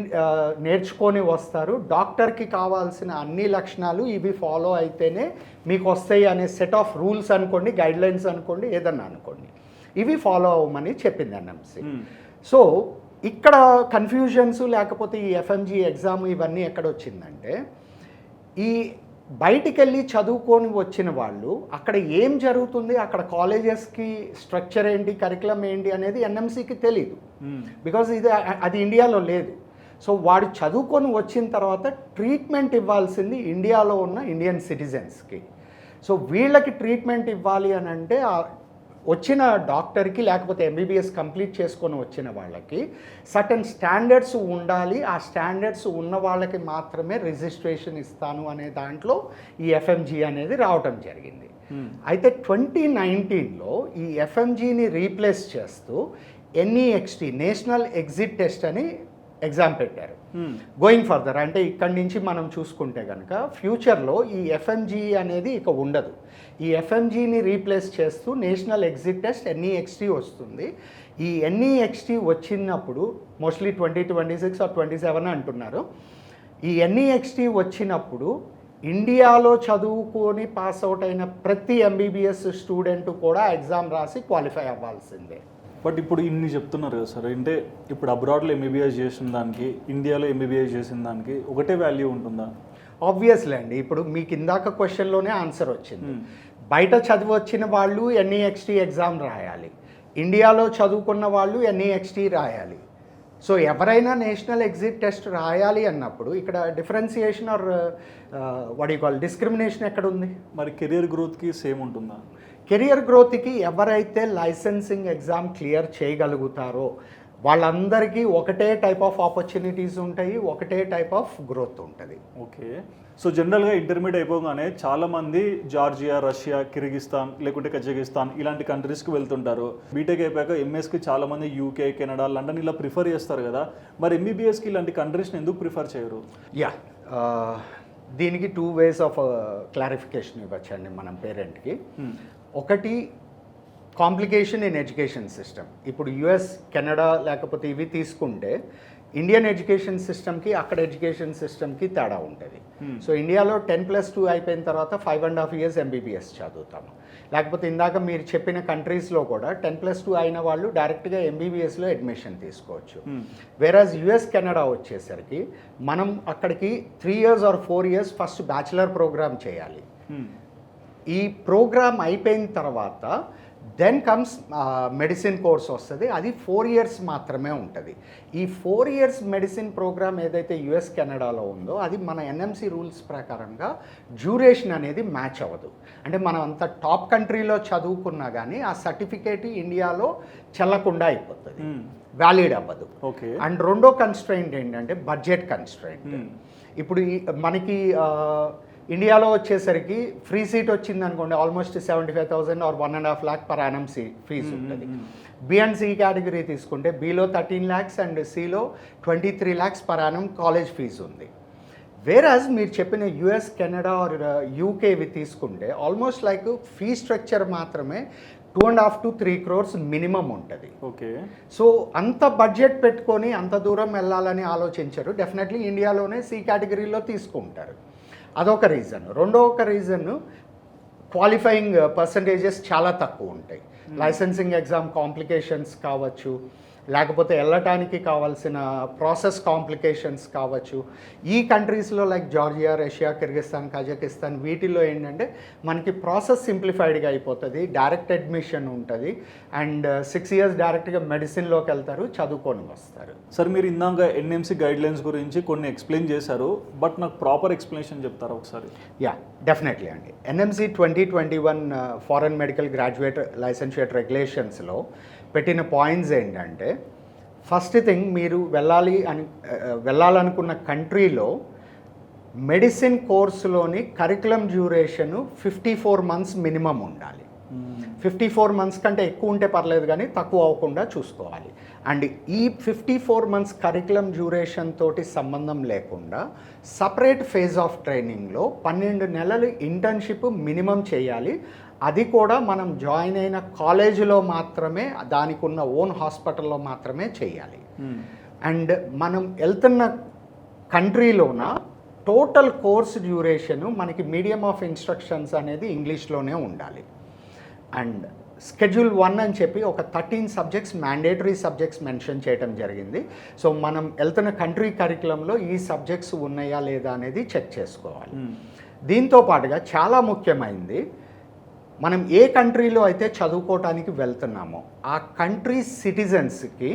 నేర్చుకొని వస్తారు. డాక్టర్కి కావాల్సిన అన్ని లక్షణాలు ఇవి ఫాలో అయితేనే మీకు వస్తాయి అనే సెట్ ఆఫ్ రూల్స్ అనుకోండి గైడ్ లైన్స్ అనుకోండి ఏదన్నా అనుకోండి. ఇవి ఫాలో అవ్వమని చెప్పింది ఎన్ఎంసి. సో ఇక్కడ కన్ఫ్యూజన్స్ లేకపోతే ఈ ఎఫ్ఎంజీ ఎగ్జామ్ ఇవన్నీ ఎక్కడ వచ్చిందంటే ఈ బయటికి వెళ్ళి చదువుకొని వచ్చిన వాళ్ళు అక్కడ ఏం జరుగుతుంది అక్కడ కాలేజెస్కి స్ట్రక్చర్ ఏంటి కరికులం ఏంటి అనేది ఎన్ఎంసీకి తెలియదు. బికాజ్ ఇది అది ఇండియాలో లేదు. సో వాడు చదువుకొని వచ్చిన తర్వాత ట్రీట్మెంట్ ఇవ్వాల్సింది ఇండియాలో ఉన్న ఇండియన్ సిటిజన్స్కి. సో వీళ్ళకి ట్రీట్మెంట్ ఇవ్వాలి అని అంటే ఆ వచ్చిన డాక్టర్కి లేకపోతే ఎంబీబీఎస్ కంప్లీట్ చేసుకొని వచ్చిన వాళ్ళకి సటన్ స్టాండర్డ్స్ ఉండాలి ఆ స్టాండర్డ్స్ ఉన్న వాళ్ళకి మాత్రమే రిజిస్ట్రేషన్ ఇస్తాను అనే దాంట్లో ఈ ఎఫ్ఎంజీ అనేది రావటం జరిగింది. అయితే ట్వంటీ నైన్టీన్లో ఈ ఎఫ్ఎంజీని రీప్లేస్ చేస్తూ ఎన్ఈఎక్స్టీ నేషనల్ ఎగ్జిట్ టెస్ట్ అని ఎగ్జామ్ పెట్టారు. గోయింగ్ ఫర్దర్ అంటే ఇక్కడి నుంచి మనం చూసుకుంటే కనుక ఫ్యూచర్లో ఈ ఎఫ్ఎంజీ అనేది ఇక ఉండదు. ఈ ఎఫ్ఎంజీని రీప్లేస్ చేస్తూ నేషనల్ ఎగ్జిట్ టెస్ట్ ఎన్ఈఎక్స్టీ వస్తుంది. ఈ ఎన్ఈఎక్స్టీ వచ్చినప్పుడు mostly twenty twenty six or twenty seven అంటున్నారు. ఈ ఎన్ఈఎక్స్టీ వచ్చినప్పుడు ఇండియాలో చదువుకొని పాస్ అవుట్ అయిన ప్రతి ఎంబీబీఎస్ స్టూడెంట్ కూడా ఎగ్జామ్ రాసి క్వాలిఫై అవ్వాల్సిందే. బట్ ఇప్పుడు ఇన్ని చెప్తున్నారు కదా సార్. అంటే ఇప్పుడు అబ్రాడ్లో ఎంబీబీఎస్ చేసిన దానికి ఇండియాలో ఎంబీబీఎస్ చేసిన దానికి ఒకటే వాల్యూ ఉంటుందా? ఆబ్వియస్లీ అండి. ఇప్పుడు మీకు ఇందాక క్వశ్చన్లోనే ఆన్సర్ వచ్చింది. బయట చదివి వచ్చిన వాళ్ళు ఎన్ఈఎక్స్టీ ఎగ్జామ్ రాయాలి. ఇండియాలో చదువుకున్న వాళ్ళు ఎన్ఈఎక్స్టీ రాయాలి. సో ఎవరైనా నేషనల్ ఎగ్జిట్ టెస్ట్ రాయాలి అన్నప్పుడు ఇక్కడ డిఫరెన్సియేషన్ ఆర్ కాల్ డిస్క్రిమినేషన్ ఎక్కడ ఉంది? మరి కెరియర్ గ్రోత్కి సేమ్ ఉంటుందా? కెరియర్ గ్రోత్కి ఎవరైతే లైసెన్సింగ్ ఎగ్జామ్ క్లియర్ చేయగలుగుతారో వాళ్ళందరికీ ఒకటే టైప్ ఆఫ్ ఆపర్చునిటీస్ ఉంటాయి ఒకటే టైప్ ఆఫ్ గ్రోత్ ఉంటుంది. ఓకే. సో జనరల్గా ఇంటర్మీడియట్ అయిపోగానే చాలా మంది జార్జియా రష్యా కిర్గిస్తాన్ లేకుంటే కజకిస్తాన్ ఇలాంటి కంట్రీస్కి వెళ్తుంటారు. బీటెక్ అయిపోయాక ఎంఎస్కి చాలా మంది యూకే కెనడా లండన్ ఇలా ప్రిఫర్ చేస్తారు కదా. మరి ఎంబీబీఎస్కి ఇలాంటి కంట్రీస్ని ఎందుకు ప్రిఫర్ చేయరు? యా దీనికి టూ వేస్ ఆఫ్ క్లారిఫికేషన్ ఇవ్వచ్చండి మనం పేరెంట్కి. Hmm. ఒకటి కాంప్లికేషన్ ఇన్ ఎడ్యుకేషన్ సిస్టమ్ ఇప్పుడు యుఎస్ కెనడా లేకపోతే ఇవి తీసుకుంటే ఇండియన్ ఎడ్యుకేషన్ సిస్టమ్కి అక్కడ ఎడ్యుకేషన్ సిస్టమ్కి తేడా ఉంటుంది. సో ఇండియాలో టెన్ ప్లస్ టూ అయిపోయిన తర్వాత five and half years MBBS చదువుతాము లేకపోతే ఇందాక మీరు చెప్పిన కంట్రీస్లో కూడా టెన్ ప్లస్ టూ అయిన వాళ్ళు డైరెక్ట్గా ఎంబీబీఎస్లో అడ్మిషన్ తీసుకోవచ్చు. వేరాజ్ యుఎస్ కెనడా వచ్చేసరికి మనం అక్కడికి three years or four years first bachelor program చేయాలి. ఈ ప్రోగ్రామ్ అయిపోయిన తర్వాత దెన్ కమ్స్ మెడిసిన్ కోర్స్ వస్తుంది. అది ఫోర్ ఇయర్స్ మాత్రమే ఉంటుంది. ఈ ఫోర్ ఇయర్స్ మెడిసిన్ ప్రోగ్రామ్ ఏదైతే యుఎస్ కెనడాలో ఉందో అది మన ఎన్ఎంసి రూల్స్ ప్రకారంగా డ్యూరేషన్ అనేది మ్యాచ్ అవ్వదు. అంటే మనం అంత టాప్ కంట్రీలో చదువుకున్నా కానీ ఆ సర్టిఫికేట్ ఇండియాలో చెల్లకుండా అయిపోతుంది. వ్యాలిడ్ అవ్వదు. ఓకే అండ్ రెండో కన్స్ట్రైంట్ ఏంటంటే బడ్జెట్ కన్స్ట్రైంట్ ఇప్పుడు ఈ మనకి ఇండియాలో వచ్చేసరికి ఫ్రీ సీట్ వచ్చింది అనుకోండి almost seventy five thousand or one and half lakh per annum C fee ఉంటుంది. బి అండ్ సి కేటగిరీ తీసుకుంటే బిలో థర్టీన్ ల్యాక్స్ అండ్ సిలో twenty three lakhs per annum college fee ఉంది. వేరాజ్ మీరు చెప్పిన యుఎస్ కెనడా ఆర్ యూకేవి తీసుకుంటే ఆల్మోస్ట్ లైక్ ఫీ స్ట్రక్చర్ మాత్రమే two and half to three crores minimum ఉంటుంది. ఓకే. సో అంత బడ్జెట్ పెట్టుకొని అంత దూరం వెళ్ళాలని ఆలోచించరు. డెఫినెట్లీ ఇండియాలోనే సి కేటగిరీలో తీసుకుంటారు. అదొక రీజన్ రెండో ఒక రీజన్ క్వాలిఫైయింగ్ పర్సంటేజెస్ చాలా తక్కువ ఉంటాయి. లైసెన్సింగ్ ఎగ్జామ్ కాంప్లికేషన్స్ కావచ్చు లేకపోతే వెళ్ళటానికి కావాల్సిన ప్రాసెస్ కాంప్లికేషన్స్ కావచ్చు. ఈ కంట్రీస్లో like Georgia Russia Kyrgyzstan Kazakhstan వీటిలో ఏంటంటే మనకి ప్రాసెస్ సింప్లిఫైడ్గా అయిపోతుంది డైరెక్ట్ అడ్మిషన్ ఉంటుంది. అండ్ సిక్స్ ఇయర్స్ డైరెక్ట్గా మెడిసిన్లోకి వెళ్తారు చదువుకొని వస్తారు. సార్ మీరు ఇందాక ఎన్ఎంసి గైడ్ లైన్స్ గురించి కొన్ని ఎక్స్ప్లెయిన్ చేశారు బట్ నాకు ప్రాపర్ ఎక్స్ప్లెనేషన్ చెప్తారా ఒకసారి? యా డెఫినెట్లీ అండి NMC twenty twenty one foreign medical graduate licentiate రెగ్యులేషన్స్లో పెట్టిన పాయింట్స్ ఏంటంటే ఫస్ట్ థింగ్ మీరు వెళ్ళాలి అని వెళ్ళాలనుకున్న కంట్రీలో medicine కోర్సులోని curriculum duration fifty four months minimum ఉండాలి. ఫిఫ్టీ ఫోర్ మంత్స్ కంటే ఎక్కువ ఉంటే పర్లేదు కానీ తక్కువ అవ్వకుండా చూసుకోవాలి. అండ్ ఈ fifty four months curriculum duration తోటి సంబంధం లేకుండా సపరేట్ ఫేజ్ ఆఫ్ ట్రైనింగ్లో పన్నెండు నెలలు ఇంటర్న్షిప్ మినిమం చేయాలి. అది కూడా మనం జాయిన్ అయిన కాలేజీలో మాత్రమే దానికి ఉన్న ఓన్ హాస్పిటల్లో మాత్రమే చేయాలి. అండ్ మనం వెళ్తున్న కంట్రీలోన టోటల్ కోర్స్ డ్యూరేషన్ మనకి మీడియం ఆఫ్ ఇన్స్ట్రక్షన్స్ అనేది ఇంగ్లీష్లోనే ఉండాలి. అండ్ స్కెడ్యూల్ వన్ అని చెప్పి ఒక thirteen subjects mandatory subjects mention చేయడం జరిగింది. సో మనం వెళ్తున్న కంట్రీ కరికులంలో ఈ సబ్జెక్ట్స్ ఉన్నాయా లేదా అనేది చెక్ చేసుకోవాలి. దీంతో పాటుగా చాలా ముఖ్యమైనది మనం ఏ కంట్రీలో అయితే చదువుకోవటానికి వెళ్తున్నామో ఆ కంట్రీ సిటిజన్స్కి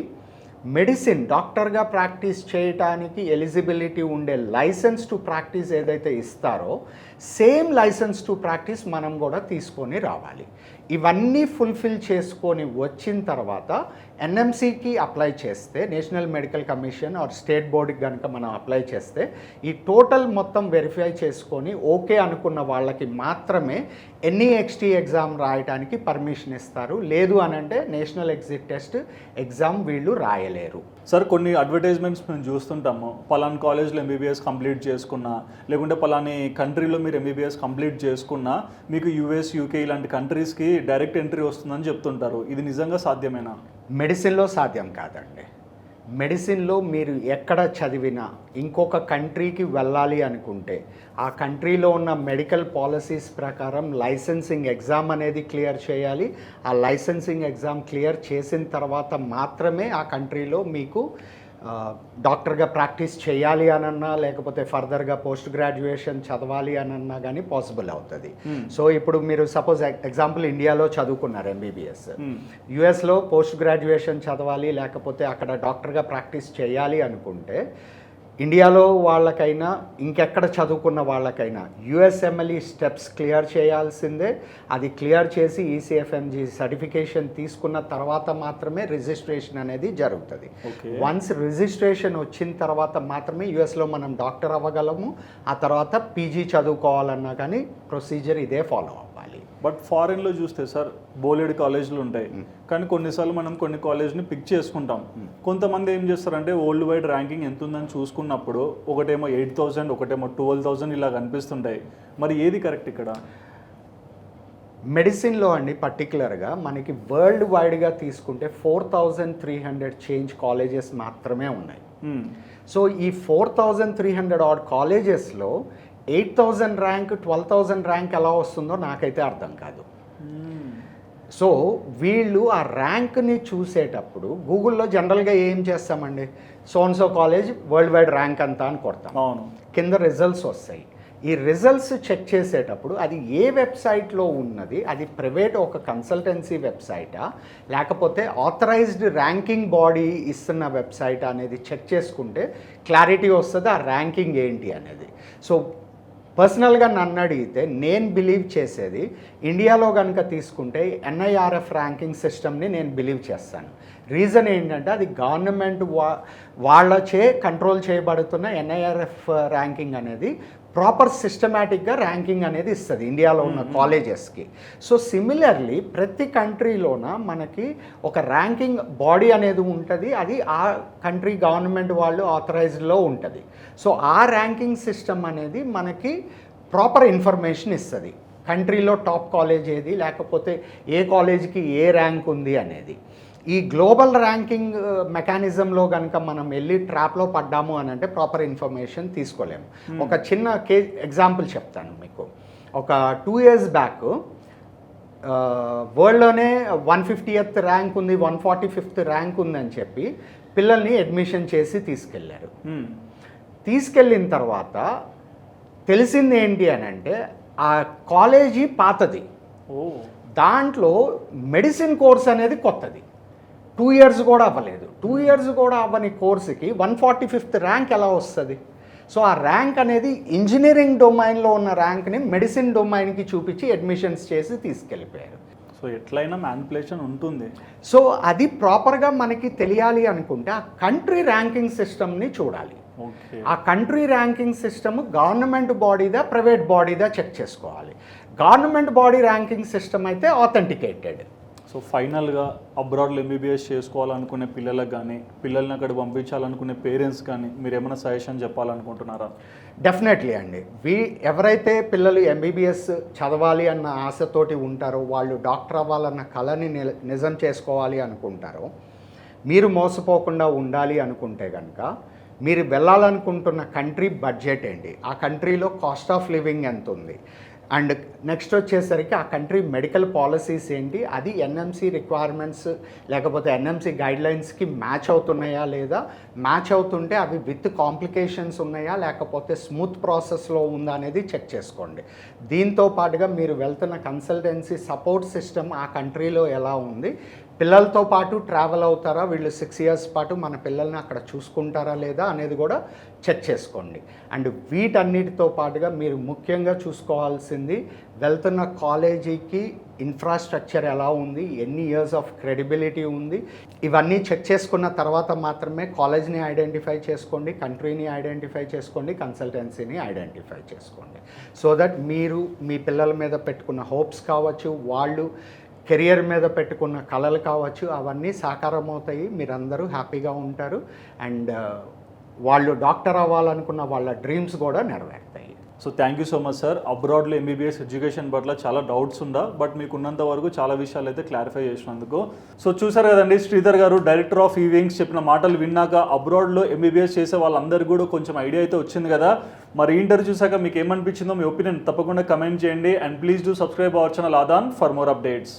మెడిసిన్ డాక్టర్గా ప్రాక్టీస్ చేయటానికి ఎలిజిబిలిటీ ఉండే లైసెన్స్ టు ప్రాక్టీస్ ఏదైతే ఇస్తారో సేమ్ లైసెన్స్ టు ప్రాక్టీస్ మనం కూడా తీసుకొని రావాలి. ఇవన్నీ ఫుల్ఫిల్ చేసుకొని వచ్చిన తర్వాత ఎన్ఎంసీకి అప్లై చేస్తే national medical commission or state బోర్డుకి కనుక మనం అప్లై చేస్తే ఈ టోటల్ మొత్తం వెరిఫై చేసుకొని ఓకే అనుకున్న వాళ్ళకి మాత్రమే ఎన్ఈఎక్స్టీ ఎగ్జామ్ రాయడానికి పర్మిషన్ ఇస్తారు. లేదు అనంటే నేషనల్ ఎగ్జిట్ టెస్ట్ ఎగ్జామ్ వీళ్ళు రాయలేరు. సార్ కొన్ని అడ్వర్టైజ్మెంట్స్ మేము చూస్తుంటాము. పలానా కాలేజ్లో ఎంబీబీఎస్ కంప్లీట్ చేసుకున్నా లేకుంటే పలాని కంట్రీలో మీరు ఎంబీబీఎస్ కంప్లీట్ చేసుకున్నా మీకు యూఎస్ యూకే ఇలాంటి కంట్రీస్కి డైరెక్ట్ ఎంట్రీ వస్తుందని చెప్తుంటారు. ఇది నిజంగా సాధ్యమేనా? మెడిసిన్లో సాధ్యం కాదండి. మెడిసిన్లో మీరు ఎక్కడ చదివినా ఇంకొక కంట్రీకి వెళ్ళాలి అనుకుంటే ఆ కంట్రీలో ఉన్న మెడికల్ పాలసీస్ ప్రకారం లైసెన్సింగ్ ఎగ్జామ్ అనేది క్లియర్ చేయాలి. ఆ లైసెన్సింగ్ ఎగ్జామ్ క్లియర్ చేసిన తర్వాత మాత్రమే ఆ కంట్రీలో మీకు డాక్టర్గా ప్రాక్టీస్ చేయాలి అనన్నా లేకపోతే ఫర్దర్గా పోస్ట్ గ్రాడ్యుయేషన్ చదవాలి అనన్నా కానీ పాసిబుల్ అవుతుంది. సో ఇప్పుడు మీరు సపోజ్ ఎగ్జాంపుల్ ఇండియాలో చదువుకున్నారు ఎంబీబీఎస్ యుఎస్లో పోస్ట్ గ్రాడ్యుయేషన్ చదవాలి లేకపోతే అక్కడ డాక్టర్గా ప్రాక్టీస్ చేయాలి అనుకుంటే ఇండియాలో వాళ్ళకైనా ఇంకెక్కడ చదువుకున్న వాళ్ళకైనా యుఎస్ఎంఎల్ఈ స్టెప్స్ క్లియర్ చేయాల్సిందే. అది క్లియర్ చేసి ఈసీఎఫ్ఎంజీ సర్టిఫికేషన్ తీసుకున్న తర్వాత మాత్రమే రిజిస్ట్రేషన్ అనేది జరుగుతుంది. వన్స్ రిజిస్ట్రేషన్ వచ్చిన తర్వాత మాత్రమే యుఎస్లో మనం డాక్టర్ అవ్వగలము. ఆ తర్వాత పీజీ చదువుకోవాలన్నా కానీ ప్రొసీజర్ ఇదే ఫాలో అవ్వాలి బట్ ఫారెన్లో చూస్తే సార్ బోలెడు కాలేజీలు ఉంటాయి. కానీ కొన్నిసార్లు మనం కొన్ని కాలేజ్ని పిక్ చేసుకుంటాం. కొంతమంది ఏం చేస్తారంటే వరల్డ్ వైడ్ ర్యాంకింగ్ ఎంత ఉందని చూసుకున్నప్పుడు ఒకటేమో ఎయిట్ థౌసండ్ ఒకటేమో ట్వెల్వ్ థౌసండ్ ఇలా కనిపిస్తుంటాయి. మరి ఏది కరెక్ట్ ఇక్కడ? మెడిసిన్లో అండి పర్టికులర్గా మనకి వరల్డ్ వైడ్గా తీసుకుంటే four thousand three hundred change colleges మాత్రమే ఉన్నాయి. సో ఈ four thousand three hundred odd కాలేజెస్లో eight thousand rank twelve thousand rank ఎలా వస్తుందో నాకైతే అర్థం కాదు. Hmm. సో వీళ్ళు ఆ ర్యాంక్ని చూసేటప్పుడు గూగుల్లో జనరల్గా ఏం చేస్తామండి? So and so college world wide rank అంతా అని కొడతాం. అవును. కింద రిజల్ట్స్ వస్తాయి. ఈ రిజల్ట్స్ చెక్ చేసేటప్పుడు అది ఏ వెబ్సైట్లో ఉన్నది? అది ప్రైవేట్ ఒక కన్సల్టెన్సీ వెబ్సైటా? లేకపోతే ఆథరైజ్డ్ ర్యాంకింగ్ బాడీ ఇస్తున్న వెబ్సైట్ అనేది చెక్ చేసుకుంటే క్లారిటీ వస్తుంది ఆ ర్యాంకింగ్ ఏంటి అనేది. సో పర్సనల్గా నన్ను అడిగితే నేను బిలీవ్ చేసేది ఇండియాలో కనుక తీసుకుంటే ఎన్ఐఆర్ఎఫ్ ర్యాంకింగ్ సిస్టమ్ని నేను బిలీవ్ చేస్తాను. రీజన్ ఏంటంటే అది గవర్నమెంట్ వా వాళ్ళచే కంట్రోల్ చేయబడుతున్న ఎన్ఐఆర్ఎఫ్ ర్యాంకింగ్ అనేది ప్రాపర్ సిస్టమేటిక్గా ర్యాంకింగ్ అనేది ఇస్తుంది ఇండియాలో ఉన్న కాలేజెస్కి. సో సిమిలర్లీ ప్రతి కంట్రీలోన మనకి ఒక ర్యాంకింగ్ బాడీ అనేది ఉంటుంది అది ఆ కంట్రీ గవర్నమెంట్ వాళ్ళు ఆథరైజ్డ్లో ఉంటుంది. సో ఆ ర్యాంకింగ్ సిస్టమ్ అనేది మనకి ప్రాపర్ ఇన్ఫర్మేషన్ ఇస్తుంది. కంట్రీలో టాప్ కాలేజ్ ఏది లేకపోతే ఏ కాలేజీకి ఏ ర్యాంక్ ఉంది అనేది. ఈ గ్లోబల్ ర్యాంకింగ్ మెకానిజంలో కనుక మనం వెళ్ళి ట్రాప్లో పడ్డాము అని అంటే ప్రాపర్ ఇన్ఫర్మేషన్ తీసుకోలేము. ఒక చిన్న కే ఎగ్జాంపుల్ చెప్తాను మీకు. ఒక టూ ఇయర్స్ బ్యాక్ వరల్డ్లోనే వన్ ఫిఫ్టీయత్ ర్యాంక్ ఉంది వన్ ఫార్టీ ఫిఫ్త్ ర్యాంక్ ఉందని చెప్పి పిల్లల్ని అడ్మిషన్ చేసి తీసుకెళ్ళారు. మ్మ్. తీసుకెళ్ళిన తర్వాత తెలిసింది ఏంటి అని అంటే ఆ కాలేజీ పాతది. దాంట్లో మెడిసిన్ కోర్స్ అనేది కొత్తది. టూ ఇయర్స్ కూడా అవ్వలేదు. టూ ఇయర్స్ కూడా అవ్వని కోర్సుకి వన్ ఫార్టీ ఫిఫ్త్ ర్యాంక్ ఎలా వస్తుంది? సో ఆ ర్యాంక్ అనేది ఇంజనీరింగ్ డొమైన్లో ఉన్న ర్యాంక్ని మెడిసిన్ డొమైన్కి చూపించి అడ్మిషన్స్ చేసి తీసుకెళ్ళిపోయారు. సో ఎట్లయినా మ్యానిపులేషన్ ఉంటుంది. సో అది ప్రాపర్గా మనకి తెలియాలి అనుకుంటే ఆ కంట్రీ ర్యాంకింగ్ సిస్టమ్ని చూడాలి. ఆ కంట్రీ ర్యాంకింగ్ సిస్టమ్ గవర్నమెంట్ బాడీదా ప్రైవేట్ బాడీదా చెక్ చేసుకోవాలి. గవర్నమెంట్ బాడీ ర్యాంకింగ్ సిస్టమ్ అయితే ఆథెంటికేటెడ్. సో ఫైనల్గా అబ్రాడ్లో ఎంబీబీఎస్ చేసుకోవాలనుకునే పిల్లలకు కానీ పిల్లల్ని అక్కడ పంపించాలనుకునే పేరెంట్స్ కానీ మీరు ఏమైనా సజెషన్ చెప్పాలనుకుంటున్నారా? డెఫినెట్లీ అండి. వీ ఎవరైతే పిల్లలు ఎంబీబీఎస్ చదవాలి అన్న ఆశతోటి ఉంటారో వాళ్ళు డాక్టర్ అవ్వాలన్న కళని నిజం చేసుకోవాలి అనుకుంటారో మీరు మోసపోకుండా ఉండాలి అనుకుంటే కనుక మీరు వెళ్ళాలనుకుంటున్న కంట్రీ బడ్జెట్ ఏంటి? ఆ కంట్రీలో కాస్ట్ ఆఫ్ లివింగ్ ఎంత ఉంది అండ్ నెక్స్ట్ వచ్చేసరికి ఆ కంట్రీ మెడికల్ పాలసీస్ ఏంటి? అది ఎన్ఎంసి రిక్వైర్మెంట్స్ లేకపోతే ఎన్ఎంసి గైడ్లైన్స్కి మ్యాచ్ అవుతున్నాయా లేదా? మ్యాచ్ అవుతుంటే అవి విత్ కాంప్లికేషన్స్ ఉన్నాయా? లేకపోతే స్మూత్ ప్రాసెస్లో ఉందా అనేది చెక్ చేసుకోండి. దీంతో పాటుగా మీరు వెళ్తున్న కన్సల్టెన్సీ సపోర్ట్ సిస్టమ్ ఆ కంట్రీలో ఎలా ఉంది? పిల్లలతో పాటు ట్రావెల్ అవుతారా? వీళ్ళు సిక్స్ ఇయర్స్ పాటు మన పిల్లల్ని అక్కడ చూసుకుంటారా లేదా అనేది కూడా చెక్ చేసుకోండి. అండ్ వీటన్నిటితో పాటుగా మీరు ముఖ్యంగా చూసుకోవాల్సింది వెళ్తున్న కాలేజీకి ఇన్ఫ్రాస్ట్రక్చర్ ఎలా ఉంది ఎన్ని ఇయర్స్ ఆఫ్ క్రెడిబిలిటీ ఉంది. ఇవన్నీ చెక్ చేసుకున్న తర్వాత మాత్రమే కాలేజ్ని ఐడెంటిఫై చేసుకోండి కంట్రీని ఐడెంటిఫై చేసుకోండి కన్సల్టెన్సీని ఐడెంటిఫై చేసుకోండి. సో దట్ మీరు మీ పిల్లల మీద పెట్టుకున్న హోప్స్ కావచ్చు వాళ్ళు కెరియర్ మీద పెట్టుకున్న కళలు కావచ్చు అవన్నీ సాకారం అవుతాయి మీరందరూ హ్యాపీగా ఉంటారు. అండ్ వాళ్ళు డాక్టర్ అవ్వాలనుకున్న వాళ్ళ డ్రీమ్స్ కూడా నెరవేరుతాయి. So thank you so much sir అబ్రాడ్లో MBBS education పట్ల చాలా డౌట్స్ ఉందా? బట్ మీకు ఉన్నంత వరకు చాలా విషయాలు అయితే క్లారిఫై చేసినందుకు. సో చూసారు కదండి శ్రీధర్ గారు డైరెక్టర్ ఆఫ్ ఈవింగ్స్ చెప్పిన మాటలు విన్నాక అబ్రాడ్లో ఎంబీబీఎస్ చేసే వాళ్ళందరికీ కూడా కొంచెం ఐడియా అయితే వచ్చింది కదా. మరి ఇంటర్వ్యూ చూసాక మీకు ఏమనిపించిందో మీ ఒపీనియన్ తప్పకుండా కమెంట్ చేయండి. And please do subscribe our channel Aadhan for more updates